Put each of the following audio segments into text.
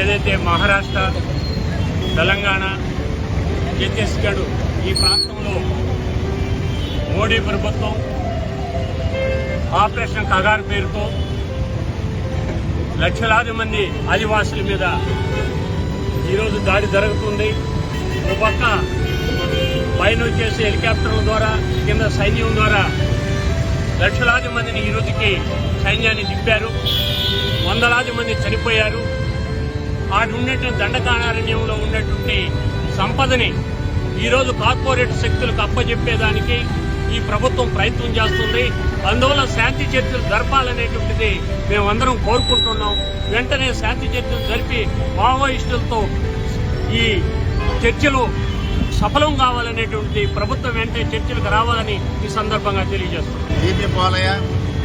ఏదైతే మహారాష్ట్ర తెలంగాణ ఛత్తీస్గఢ్ ఈ ప్రాంతంలో మోడీ ప్రభుత్వం ఆపరేషన్ కగారు పేరుతో లక్షలాది మంది ఆదివాసుల మీద ఈరోజు దాడి జరుగుతుంది. ఒక పక్క పైన వచ్చేసి హెలికాప్టర్ల ద్వారా కింద సైన్యం ద్వారా లక్షలాది మందిని ఈ రోజుకి సైన్యాన్ని దింపారు. వందలాది మంది చనిపోయారు. ఆడు ఉన్నటువంటి దండకారణ్యంలో ఉన్నటువంటి సంపదని ఈరోజు కార్పొరేట్ శక్తులకు అప్పజెప్పేదానికి ఈ ప్రభుత్వం ప్రయత్నం చేస్తుంది. అందువల్ల శాంతి చర్చలు జరపాలనేటువంటిది మేమందరం కోరుకుంటున్నాం. వెంటనే శాంతి చర్చలు జరిపి మావోయిస్టులతో ఈ చర్చలు సఫలం కావాలనేటువంటి ప్రభుత్వం వెంటనే చర్చలకు రావాలని ఈ సందర్భంగా తెలియజేస్తున్నాం. బీపీ పోలయ్య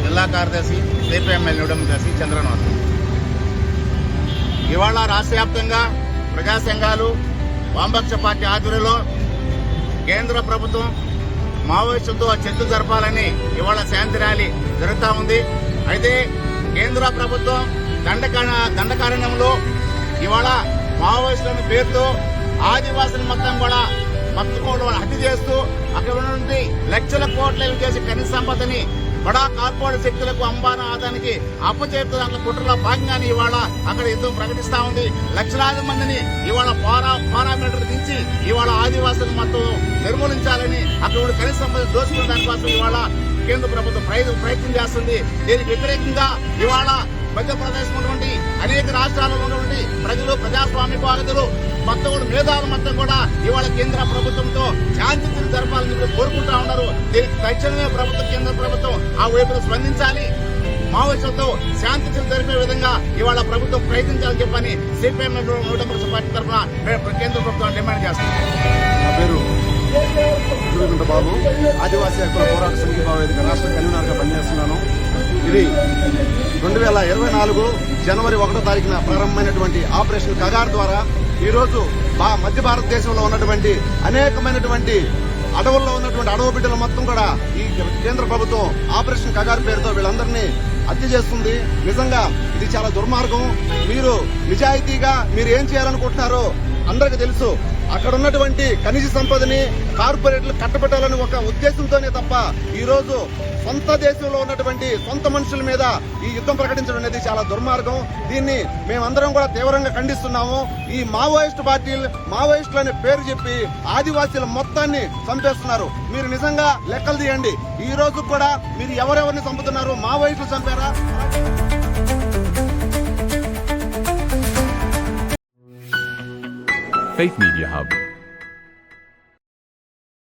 జిల్లా కార్యదర్శి సిపిఎంఎల్ నిడమదర్శి చంద్రనాథ్ ఇవాళ రాష్ట్ర వ్యాప్తంగా ప్రజా సంఘాలు వామపక్ష పార్టీ ఆధ్వర్యంలో కేంద్ర ప్రభుత్వం మావోయిస్టులతో చర్చ జరపాలని ఇవాళ శాంతి ర్యాలీ జరుగుతూ ఉంది. అయితే కేంద్ర ప్రభుత్వం దండకార దండకారణ్యంలో ఇవాళ మావోయిస్టులను పేరుతో ఆదివాసులు మొత్తం కూడా మత్తుకోవడం హత్య చేస్తూ అక్కడ ఉన్నటువంటి లక్షల కోట్ల చేసే కనీస సంపదని కూడా కార్పొరేట్ శక్తులకు అంబాన ఆదానికి అప్పచేరుతూ దాంట్లో కుట్రలో భాగంగానే ఇవాళ అక్కడ యుద్ధం ప్రకటిస్తా ఉంది. లక్షలాది మందిని ఇవాళ పారా పారామీటర్ దించి ఇవాళ ఆదివాసులు మొత్తం నిర్మూలించాలని అక్కడ కనీస సంపద దానికోసం ఇవాళ కేంద్ర ప్రభుత్వం ప్రయత్నం ప్రయత్నం చేస్తుంది. దీనికి వ్యతిరేకంగా ఇవాళ మధ్యప్రదేశ్ ఉన్నటువంటి అనేక రాష్ట్రాల్లో ఉన్నటువంటి ప్రజలు ప్రజాస్వామికవాదులు మొత్తం కూడా మేధావులు మొత్తం కూడా ఇవాళ కేంద్ర ప్రభుత్వంతో శాంతి జరపాలని చెప్పి కోరుకుంటా ఉన్నారు. దీనికి తక్షణమే ప్రభుత్వం కేంద్ర ప్రభుత్వం ఆ వైపున స్పందించాలి. మావోయిస్టులతో శాంతి జరిపే విధంగా ఇవాళ ప్రభుత్వం ప్రయత్నించాలని చెప్పని సిపిఎం నూట మూడు పార్టీ తరఫున మేము కేంద్ర ప్రభుత్వం డిమాండ్ చేస్తాం. నా పేరు బాబు ఆదివాసీ హక్కుల పోరాట సంఘీభావ వేదిక రాష్ట్ర కన్వీనర్గా పనిచేస్తున్నాను. ఇది రెండు వేల ఇరవై నాలుగు జనవరి ఒకటో తారీఖున ప్రారంభమైనటువంటి ఆపరేషన్ కగార్ ద్వారా ఈరోజు మా మధ్య భారతదేశంలో ఉన్నటువంటి అనేకమైనటువంటి అడవుల్లో ఉన్నటువంటి అడవు బిడ్డలు మొత్తం కూడా ఈ కేంద్ర ప్రభుత్వం ఆపరేషన్ కగారు పేరుతో వీళ్ళందరినీ హత్య చేస్తుంది. నిజంగా ఇది చాలా దుర్మార్గం. మీరు నిజాయితీగా మీరు ఏం చేయాలనుకుంటున్నారో అందరికీ తెలుసు అక్కడ ఉన్నటువంటి ఖనిజ సంపదని కార్పొరేట్లు కట్టబెట్టాలని ఒక ఉద్దేశంతోనే తప్ప ఈ రోజు సొంత దేశంలో ఉన్నటువంటి సొంత మనుషుల మీద ఈ యుద్ధం ప్రకటించడం అనేది చాలా దుర్మార్గం. దీన్ని మేమందరం కూడా తీవ్రంగా ఖండిస్తున్నాము. ఈ మావోయిస్ట్ పార్టీలు మావోయిస్టులు అనే పేరు చెప్పి ఆదివాసీల మొత్తాన్ని చంపేస్తున్నారు. మీరు నిజంగా లెక్కలు తీయండి. ఈ రోజు కూడా మీరు ఎవరెవరిని చంపుతున్నారు మావోయిస్టులు చంపారా? Faith Media Hub